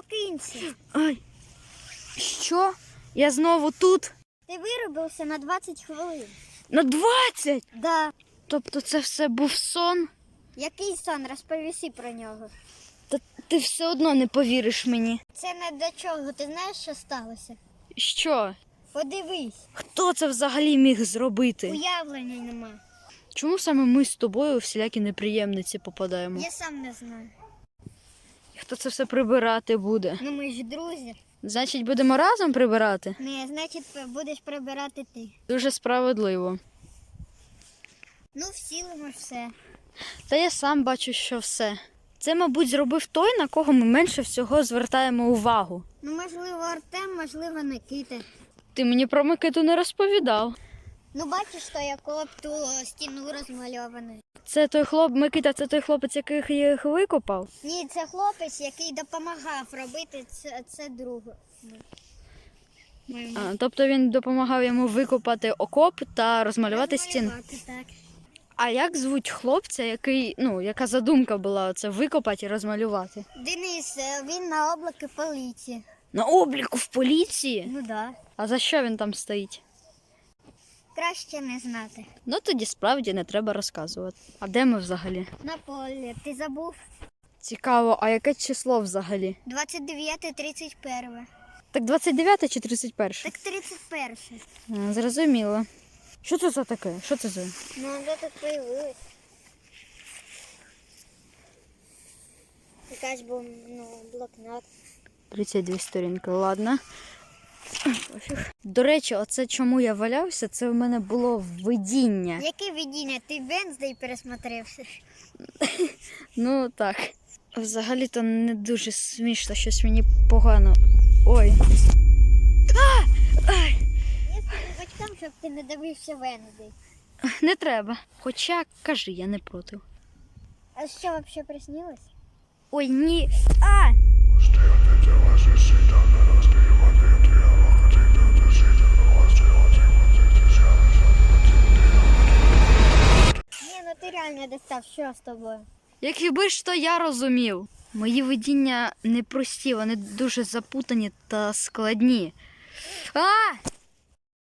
Прокинься. Ай. Що? Я знову тут? Ти виробився на 20 хвилин. На 20! Да. Тобто це все був сон? Який сон? Розповісі про нього. Та ти все одно не повіриш мені. Це не до чого. Ти знаєш, що сталося? Що? Подивись. Хто це взагалі міг зробити? Уявлення нема. Чому саме ми з тобою у всілякі неприємниці попадаємо? Я сам не знаю. Хто це все прибирати буде? Ну ми ж друзі. Значить, будемо разом прибирати? Не, значить, будеш прибирати ти. Дуже справедливо. Ну, всілимо все. Та я сам бачу, що все. Це, мабуть, зробив той, на кого ми менше всього звертаємо увагу. Ну, можливо, Артем, можливо, Никита. Ти мені про Микиту не розповідав. Ну, бачиш, то як об ту стіну розмальовану. Це той хлоп, Микита, це той хлопець, який їх викопав. Ні, це хлопець, який допомагав робити це, це друг. А, тобто він допомагав йому викопати окоп та розмалювати стіну. Так. А як звуть хлопця, який, ну, яка задумка була це викопати і розмалювати? Денис, е, він на облаки поліції. На обліку в поліції? Ну да. А за що він там стоїть? Краще не знати. Ну тоді справді не треба розказувати. А де ми взагалі? На полі. Ти забув? Цікаво, а яке число взагалі? 29 31 Так 29 чи 31? Так 31 А, зрозуміло. Що це за таке? Що це за? Ну, де тут появилось? Якась був ну, блокнот. 32 сторінки, ладно. До речі, оце чому я валявся, це в мене було видіння. Яке видіння? Ти Венздей пересмотревся? Ну так. Взагалі-то не дуже смішно, щось мені погано. Ой. Я скажу батькам, щоб ти не дивився Венздей. Не треба. Хоча кажи, я не проти. А що взагалі приснилось? Ой, ні. А! Ні, ти достав, що з тобою? Якби ж то я розумів. Мої видіння непрості, вони дуже запутані та складні. А!